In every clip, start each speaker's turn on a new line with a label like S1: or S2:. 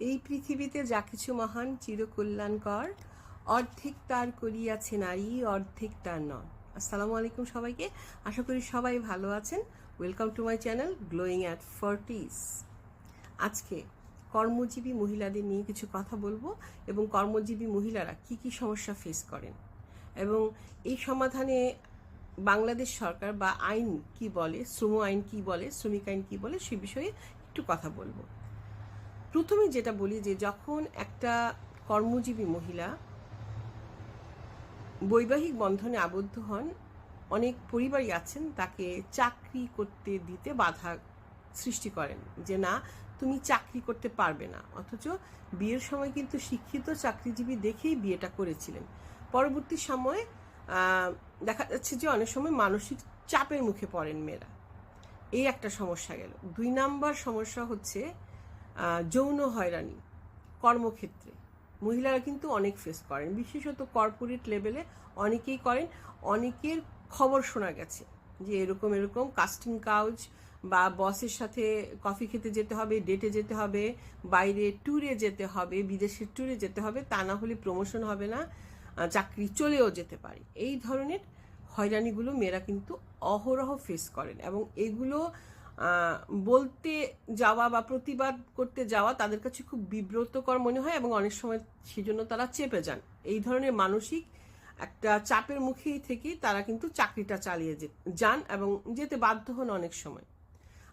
S1: এই পৃথিবীতে যা কিছু মহান, চিরকল্যাণকর, অর্ধেক তার করিয়াছে নারী, অর্ধেক তার নন আসসালামু আলাইকুম সবাইকে। আশা করি সবাই ভালো আছেন। Welcome to my channel glowing at forties আজকে কর্মজীবী মহিলাদের নিয়ে কিছু কথা বলব এবং কর্মজীবী মহিলারা কি কি সমস্যা ফেস করেন এবং এই সমাধানে বাংলাদেশ সরকার বা আইন কি বলে, শ্রম আইন কি বলে, শ্রমিক আইন কি বলে সে বিষয়ে একটু কথা বলব। প্রথমে যেটা বলি যে যখন একটা কর্মজীবী মহিলা বৈবাহিক বন্ধনে আবদ্ধ হন, অনেক পরিবারই আছেন, তাকে চাকরি করতে দিতে বাধা সৃষ্টি করেন যে, না, তুমি চাকরি করতে পারবে না। অথচ বিয়ের সময় কিন্তু শিক্ষিত চাকরিজীবী দেখেই বিয়েটা করেছিলেন। পরবর্তী সময়ে দেখা যাচ্ছে যে অনেক সময় মানসিক চাপের মুখে পড়েন মেয়েরা। এই একটা সমস্যা গেল। দুই নাম্বার সমস্যা হচ্ছে যৌন হয়রানি কর্মক্ষেত্রে। মহিলারা কিন্তু অনেক ফেস করেন। বিশেষত কর্পোরেট লেভেলে অনেকেই করেন। অনেকের খবর শোনা গেছে যে এরকম এরকম কাস্টিং কাউচ বা বসের সাথে কফি খেতে যেতে হবে ডেটে যেতে হবে, বাইরে ট্যুরে যেতে হবে, বিদেশের ট্যুরে যেতে হবে, তা না হলে প্রমোশন হবে না চাকরি চলেও যেতে পারে। এই ধরনের হয়রানিগুলো মেয়েরা কিন্তু অহরহ ফেস করেন এবং এগুলো বলতে যাওয়া বা প্রতিবাদ করতে যাওয়া তাদের কাছে খুব বিব্রতকর মনে হয় এবং অনেক সময় সেজন্য তারা চেপে যান। এই ধরনের মানসিক একটা চাপের মুখেই থেকে তারা কিন্তু চাকরিটা চালিয়ে যে- যান এবং যেতে বাধ্য হন অনেক সময়।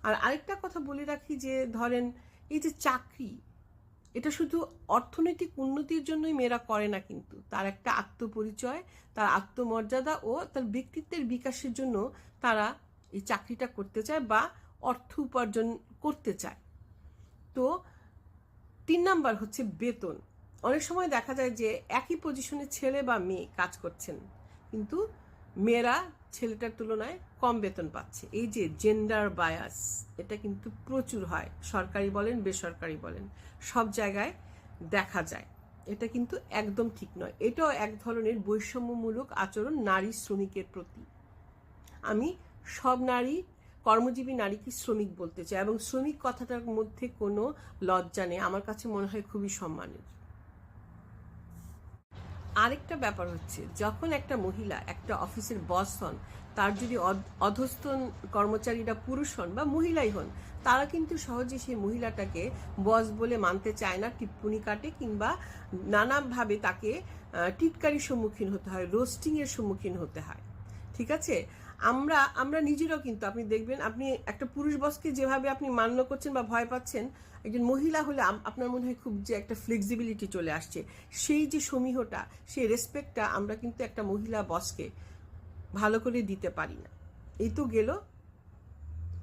S1: আর আরেকটা কথা বলে রাখি যে, ধরেন এই যে চাকরি, এটা শুধু অর্থনৈতিক উন্নতির জন্যই মেয়েরা করে না কিন্তু। তার একটা আত্মপরিচয়, তার আত্মমর্যাদা ও তার ব্যক্তিত্বের বিকাশের জন্য তারা এই চাকরিটা করতে চায় বা অর্থ উপার্জন করতে চায়। তো তিন নাম্বার হচ্ছে বেতন। অনেক সময় দেখা যায় যে একই পজিশনে ছেলে বা মেয়ে কাজ করছেন, কিন্তু মেয়েরা ছেলেটার তুলনায় কম বেতন পাচ্ছে। এই যে জেন্ডার বায়াস এটা কিন্তু প্রচুর হয়। সরকারি বলেন, বেসরকারি বলেন, সব জায়গায় দেখা যায়। এটা কিন্তু একদম ঠিক নয়। এটাও এক ধরনের বৈষম্যমূলক আচরণ নারী শ্রমিকের প্রতি। আমি সব নারী কর্মজীবী নারীকে শ্রমিক বলতে চায়? এবং শ্রমিক কথাটার মধ্যে কোনো লজ্জা নেই? আমার কাছে মনে হয় খুবই সম্মানের। আরেকটা ব্যাপার হচ্ছে, যখন একটা মহিলা, একটা অফিসের বস হন, তার যদি অধ- অধস্তন কর্মচারীরা পুরুষ হন বা মহিলাই হন, তারা কিন্তু সহজে সেই মহিলাটাকে বস বলে মানতে চায় না, টিপ্পনি কাটে কিংবা নানাভাবে তাকে টিটকারির সম্মুখীন হতে হয়, রোস্টিংয়ের সম্মুখীন হতে হয়। ঠিক আছে? আমরা আমরা নিজেরাও কিন্তু, আপনি দেখবেন, আপনি একটা পুরুষ বসকে যেভাবে আপনি মান্য করছেন বা ভয় পাচ্ছেন, একজন মহিলা হলে আপনার মনে হয় খুব যে একটা ফ্লেক্সিবিলিটি চলে আসছে। সেই যে সমীহটা, সেই রেসপেক্টটা আমরা কিন্তু একটা মহিলা বসকে ভালো করে দিতে পারি না। এই তো গেল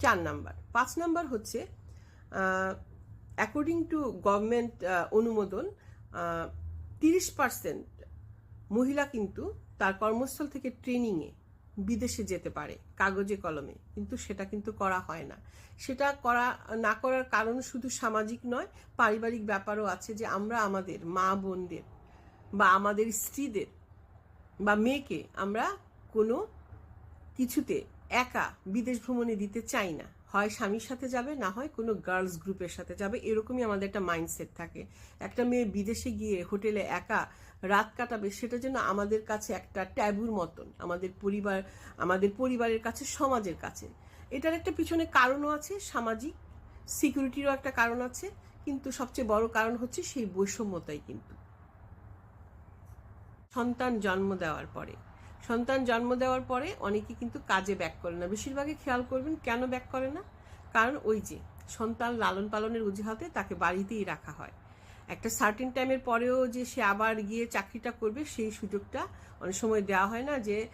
S1: চার নাম্বার। পাঁচ নাম্বার হচ্ছে অ্যাকর্ডিং টু গভর্নমেন্ট অনুমোদন তিরিশ পার্সেন্ট মহিলা কিন্তু তার কর্মস্থল থেকে ট্রেনিংয়ে বিদেশে যেতে পারে, কাগজে কলমে। কিন্তু সেটা কিন্তু করা হয় না। সেটা করা, না করার কারণ শুধু সামাজিক নয়, পারিবারিক ব্যাপারও আছে যে আমরা আমাদের মা বোনদের বা আমাদের স্ত্রীদের বা মেয়েকে আমরা কোনো কিছুতে একা বিদেশ ভ্রমণে দিতে চাই না। হয় স্বামীর সাথে যাবে, না হয় কোনো গার্লস গ্রুপের সাথে যাবে, এরকমই আমাদের একটা মাইন্ডসেট থাকে। একটা মেয়ে বিদেশে গিয়ে হোটেলে একা রাত কাটাবে, সেটা যেন আমাদের কাছে একটা ট্যাবুর মতন, আমাদের পরিবার, আমাদের পরিবারের কাছে, সমাজের কাছে। এটার একটা পিছনে কারণও আছে, সামাজিক সিকিউরিটিরও একটা কারণ আছে, কিন্তু সবচেয়ে বড় কারণ হচ্ছে সেই বৈষম্যতাই কিন্তু। সন্তান জন্ম দেওয়ার পরে। সন্তান জন্ম দেওয়ার পরে অনেকে কিন্তু কাজে ব্যাক করে না। বেশিরভাগই খেয়াল করবেন কেন ব্যাক করে না? কারণ ওই যে, সন্তান লালন পালনের অজুহাতে তাকে বাড়িতেই রাখা হয়। একটা সার্টিন টাইমের পরেও যে সে আবার গিয়ে চাকরিটা করবে, সেই সুযোগটা অনেক সময় দেওয়া হয় না যে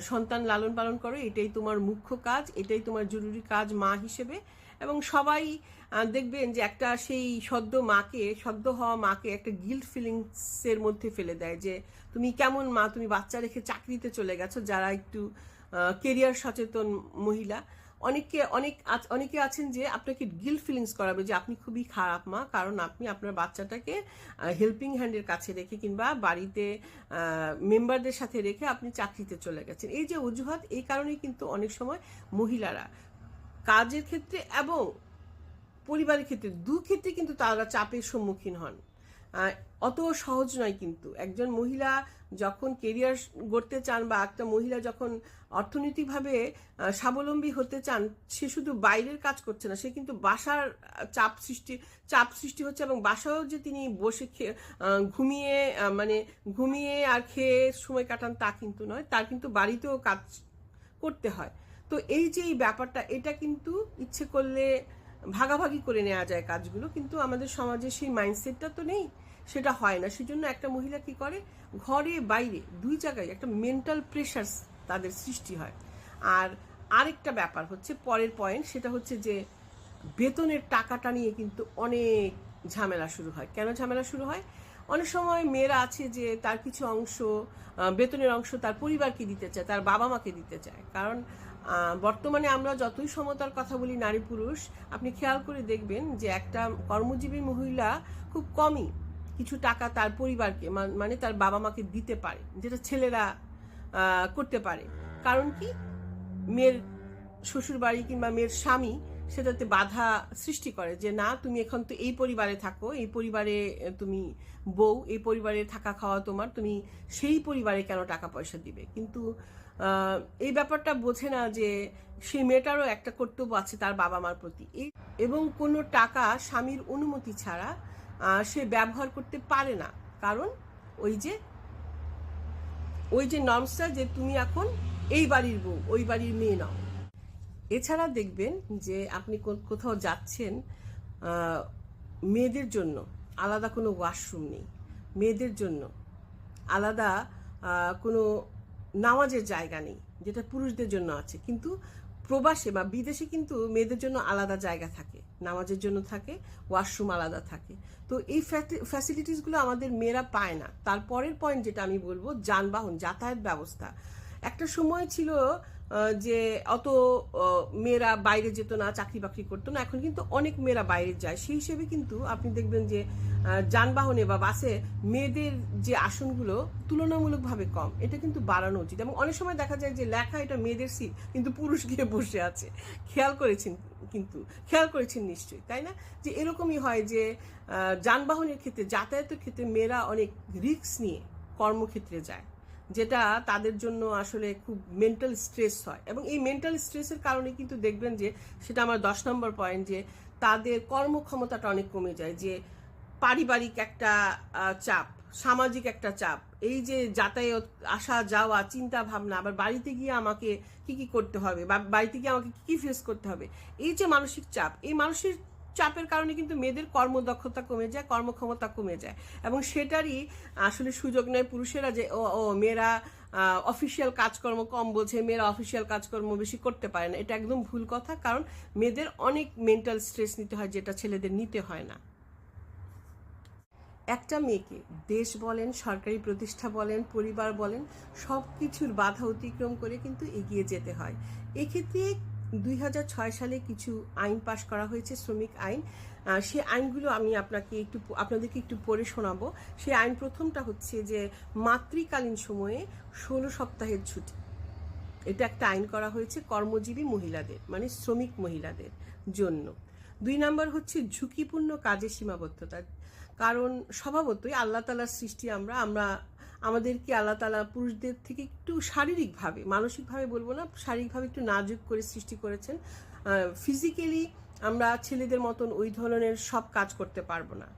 S1: সন্তান লালন পালন করো, এটাই তোমার মুখ্য কাজ, এটাই তোমার জরুরি কাজ মা হিসেবে। এবং সবাই দেখবেন যে একটা সেই সদ্য মাকে, সদ্য হওয়া মাকে একটা গিল্ট ফিলিংসের মধ্যে ফেলে দেয় যে, তুমি কেমন মা? তুমি বাচ্চা রেখে চাকরিতে চলে গেছো, যারা একটু কেরিয়ার সচেতন মহিলা। অনেকে অনেক অনেকে আছেন যে আপনাকে গিল্ট ফিলিংস করাবে যে, আপনি খুবই খারাপ মা, কারণ আপনি আপনার বাচ্চাটাকে হেল্পিং হ্যান্ডের কাছে রেখে কিংবা বাড়িতে মেম্বারদের সাথে রেখে আপনি চাকরিতে চলে গেছেন। এই যে অজুহাত, এই কারণেই কিন্তু অনেক সময় মহিলারা কাজের ক্ষেত্রে এবং পরিবারের ক্ষেত্রে দু ক্ষেত্রে কিন্তু তারা চাপের সম্মুখীন হন। অত সহজ নয় কিন্তু। একজন মহিলা যখন কেরিয়ার গড়তে চান বা একটা মহিলা যখন অর্থনৈতিকভাবে স্বাবলম্বী হতে চান, সে শুধু বাইরের কাজ করছে না, সে কিন্তু বাসার চাপ সৃষ্টি চাপ সৃষ্টি হচ্ছে এবং বাসাও যে তিনি বসে ঘুমিয়ে মানে ঘুমিয়ে আর খেয়ে সময় কাটান তা কিন্তু নয়, তার কিন্তু বাড়িতেও কাজ করতে হয়। তো এই যে এই ব্যাপারটা, এটা কিন্তু ইচ্ছে করলে ভাগাভাগি করে নেওয়া যায় কাজগুলো, কিন্তু আমাদের সমাজে সেই মাইন্ডসেটটা তো নেই, সেটা হয় না। সেজন্য একটা মহিলা কি করে? ঘরে, বাইরে, দুই জায়গায় একটা মেন্টাল প্রেশার তাদের সৃষ্টি হয়। আর আরেকটা ব্যাপার হচ্ছে, পরের পয়েন্ট সেটা হচ্ছে যে বেতনের টাকাটা নিয়ে কিন্তু অনেক ঝামেলা শুরু হয়। কেন ঝামেলা শুরু হয়? অনেক সময় মেয়েরা আছে যে তার কিছু অংশ বেতনের অংশ তার পরিবারকে দিতে চায়, তার বাবা মাকে দিতে চায়। কারণ বর্তমানে আমরা যতই সমতার কথা বলি নারী পুরুষ, আপনি খেয়াল করে দেখবেন যে একটা কর্মজীবী মহিলা খুব কমই কিছু টাকা তার পরিবারকে মানে তার বাবা মাকে দিতে পারে, যেটা ছেলেরা করতে পারে। কারণ কি? মেয়ের শ্বশুর বাড়ি কিংবা মেয়ের স্বামী সেটাতে বাধা সৃষ্টি করে যে, না, তুমি এখন তো এই পরিবারে থাকো, এই পরিবারে তুমি বউ, এই পরিবারে থাকা খাওয়া তোমার, তুমি সেই পরিবারে কেন টাকা পয়সা দিবে? কিন্তু এই ব্যাপারটা বোঝে না যে, সেই মেয়েটারও একটা কর্তব্য আছে তার বাবা মার প্রতি এবং কোনো টাকা স্বামীর অনুমতি ছাড়া সে ব্যবহার করতে পারে না। কারণ, ওই যে ওই যে নর্মসটা যে, তুমি এখন এই বাড়ির বউ, ওই বাড়ির মেয়ে নাও। এছাড়া দেখবেন যে আপনি কোথাও যাচ্ছেন মেয়েদের জন্য আলাদা কোনো ওয়াশরুম নেই। মেয়েদের জন্য আলাদা কোনো নামাজের জায়গা নেই, যেটা পুরুষদের জন্য আছে। কিন্তু প্রবাসে বা বিদেশে কিন্তু মেয়েদের জন্য আলাদা জায়গা থাকে, নামাজের জন্য থাকে, ওয়াশরুম আলাদা থাকে। তো এই ফ্যাসিলিটিসগুলো আমাদের মেয়েরা পায় না। তারপরের পয়েন্ট যেটা আমি বলব, যানবাহন, যাতায়াত ব্যবস্থা। একটা সময় ছিল যে অত মেয়েরা বাইরে যেত না চাকরি বাকরি করতো না। এখন কিন্তু অনেক মেয়েরা বাইরে যায়। সেই হিসেবে কিন্তু আপনি দেখবেন যে যানবাহনে বা বাসে মেয়েদের যে আসনগুলো তুলনামূলকভাবে কম। এটা কিন্তু বাড়ানো উচিত। এবং অনেক সময় দেখা যায় যে লেখা এটা মেয়েদের সিট কিন্তু পুরুষ গিয়ে বসে আছে। খেয়াল করেছেন কিন্তু, খেয়াল করেছেন নিশ্চয়ই, তাই না? যে এরকমই হয় যে যানবাহনের ক্ষেত্রে, যাতায়াতের ক্ষেত্রে মেয়েরা অনেক রিস্ক নিয়ে কর্মক্ষেত্রে যায়। যেটা তাদের জন্য আসলে খুব মেন্টাল স্ট্রেস হয়। এবং এই মেন্টাল স্ট্রেসের কারণে কিন্তু দেখবেন যে, সেটা আমার দশ নম্বর পয়েন্ট যে, তাদের কর্মক্ষমতাটা অনেক কমে যায় যে, পারিবারিক একটা চাপ, সামাজিক একটা চাপ, এই যে যাতায়াত, আসা, যাওয়া, চিন্তা ভাবনা, আবার বাড়িতে গিয়ে আমাকে কি কি করতে হবে, বা বাড়িতে গিয়ে আমাকে কি কি ফেস করতে হবে, এই যে মানসিক চাপ, এই মানসিক চাপের কারণে কিন্তু মেয়েদের কর্মদক্ষতা কমে যায়, কর্মক্ষমতা কমে যায়। এবং সেটারই আসলে সুযোগ নেয় পুরুষেরা যে, ও ও, মেয়েরা অফিসিয়াল কাজকর্ম কম বোঝে মেয়েরা অফিসিয়াল কাজকর্ম বেশি করতে পারে না। এটা একদম ভুল কথা, কারণ মেয়েদের অনেক মেন্টাল স্ট্রেস নিতে হয় যেটা ছেলেদের নিতে হয় না। একটা মেয়েকে দেশ বলেন, সরকারি প্রতিষ্ঠা বলেন, পরিবার বলেন সব কিছুর বাধা অতিক্রম করে কিন্তু এগিয়ে যেতে হয়। এক্ষেত্রে দুই হাজার ছয় সালে কিছু আইন পাশ করা হয়েছে, শ্রমিক আইন। সে আইনগুলো আমি আপনাকে একটু আপনাদেরকে একটু পড়ে শোনাবো। সেই আইন প্রথমটা হচ্ছে যে, মাতৃকালীন সময়ে ষোলো সপ্তাহের ছুটি। এটা একটা আইন করা হয়েছে কর্মজীবী মহিলাদের মানে শ্রমিক মহিলাদের জন্য। দুই নাম্বার হচ্ছে ঝুঁকিপূর্ণ কাজের সীমাবদ্ধতা। কারণ স্বভাবতই আল্লাহ তালার সৃষ্টি আমরা আমরা আমাদেরকে আল্লাহ তালা পুরুষদের থেকে একটু শারীরিকভাবে, মানসিকভাবে বলব না, শারীরিকভাবে একটু নাজুক করে সৃষ্টি করেছেন ফিজিক্যালি আমরা ছেলেদের মতন ওই ধরনের সব কাজ করতে পারব না।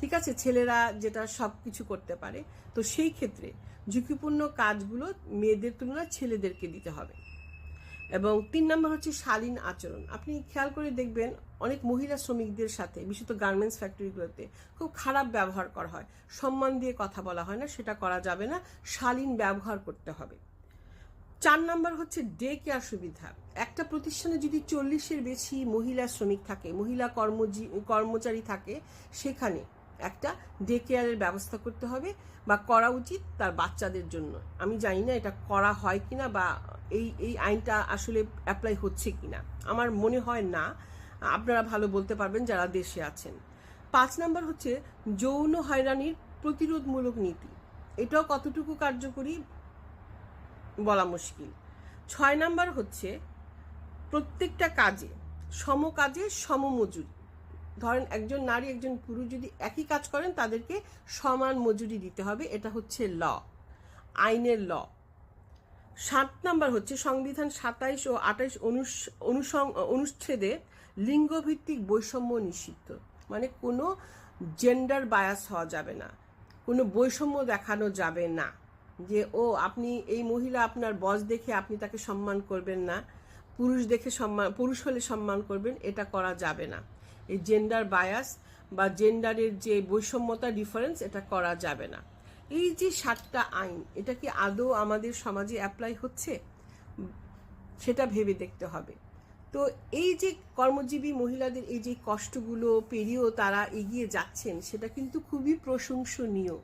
S1: ঠিক আছে? ছেলেরা যেটা সব কিছু করতে পারে। তো সেই ক্ষেত্রে ঝুঁকিপূর্ণ কাজগুলো মেয়েদের তুলনায় ছেলেদেরকে দিতে হবে। এবং তিন নম্বর হচ্ছে শালীন আচরণ। আপনি খেয়াল করে দেখবেন অনেক মহিলা শ্রমিকদের সাথে, বিশেষত গার্মেন্টস ফ্যাক্টরিগুলোতে খুব খারাপ ব্যবহার করা হয়। সম্মান দিয়ে কথা বলা হয় না, সেটা করা যাবে না, শালীন ব্যবহার করতে হবে। চার নাম্বার হচ্ছে ডে কেয়ার সুবিধা। একটা প্রতিষ্ঠানে যদি চল্লিশের বেশি মহিলা শ্রমিক থাকে, মহিলা কর্মজী, কর্মচারী থাকে, সেখানে একটা ডে কেয়ারের ব্যবস্থা করতে হবে বা করা উচিত তার বাচ্চাদের জন্য। আমি জানি না এটা করা হয় কিনা বা এই এই আইনটা আসলে অ্যাপ্লাই হচ্ছে কি না আমার মনে হয় না। আপনারা ভালো বলতে পারবেন যারা দেশে আছেন। পাঁচ নাম্বার হচ্ছে যৌন হয়রানির প্রতিরোধমূলক নীতি। এটাও কতটুকু কার্যকরী বলা মুশকিল। ছয় নাম্বার হচ্ছে প্রত্যেকটা কাজে সম কাজে সমমজুরি। ধরেন একজন নারী, একজন পুরুষ যদি একই কাজ করেন, তাদেরকে সমান মজুরি দিতে হবে। এটা হচ্ছে ল, আইনের ল। সাত নাম্বার হচ্ছে সংবিধান সাতাইশ ও আঠাইশ অনুচ্ছেদে লিঙ্গভিত্তিক বৈষম্য নিষিদ্ধ। মানে কোনো জেন্ডার বায়াস হওয়া যাবে না। কোনো বৈষম্য দেখানো যাবে না যে, ও, আপনি এই মহিলা, আপনার বস দেখে আপনি তাকে সম্মান করবেন না। পুরুষ দেখে সম্মান, পুরুষ হলে সম্মান করবেন। এটা করা যাবে না। এই জেন্ডার বায়াস বা জেন্ডারের যে বৈষম্যতা ডিফারেন্স এটা করা যাবে না। এই যে সাতটা আইন, এটা কি আদৌ আমাদের সমাজে অ্যাপ্লাই হচ্ছে? সেটা ভেবে দেখতে হবে। তো এই যে কর্মজীবী মহিলাদের এই যে কষ্টগুলো পেরিয়েও তারা এগিয়ে যাচ্ছেন, সেটা কিন্তু খুবই প্রশংসনীয়।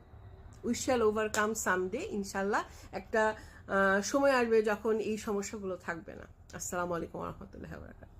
S1: উই শ্যাল ওভারকাম সামডে ইনশাল্লাহ একটা সময় আসবে যখন এই সমস্যাগুলো থাকবে না। আসসালামু আলাইকুম রহমতুল্লাহ বারকাত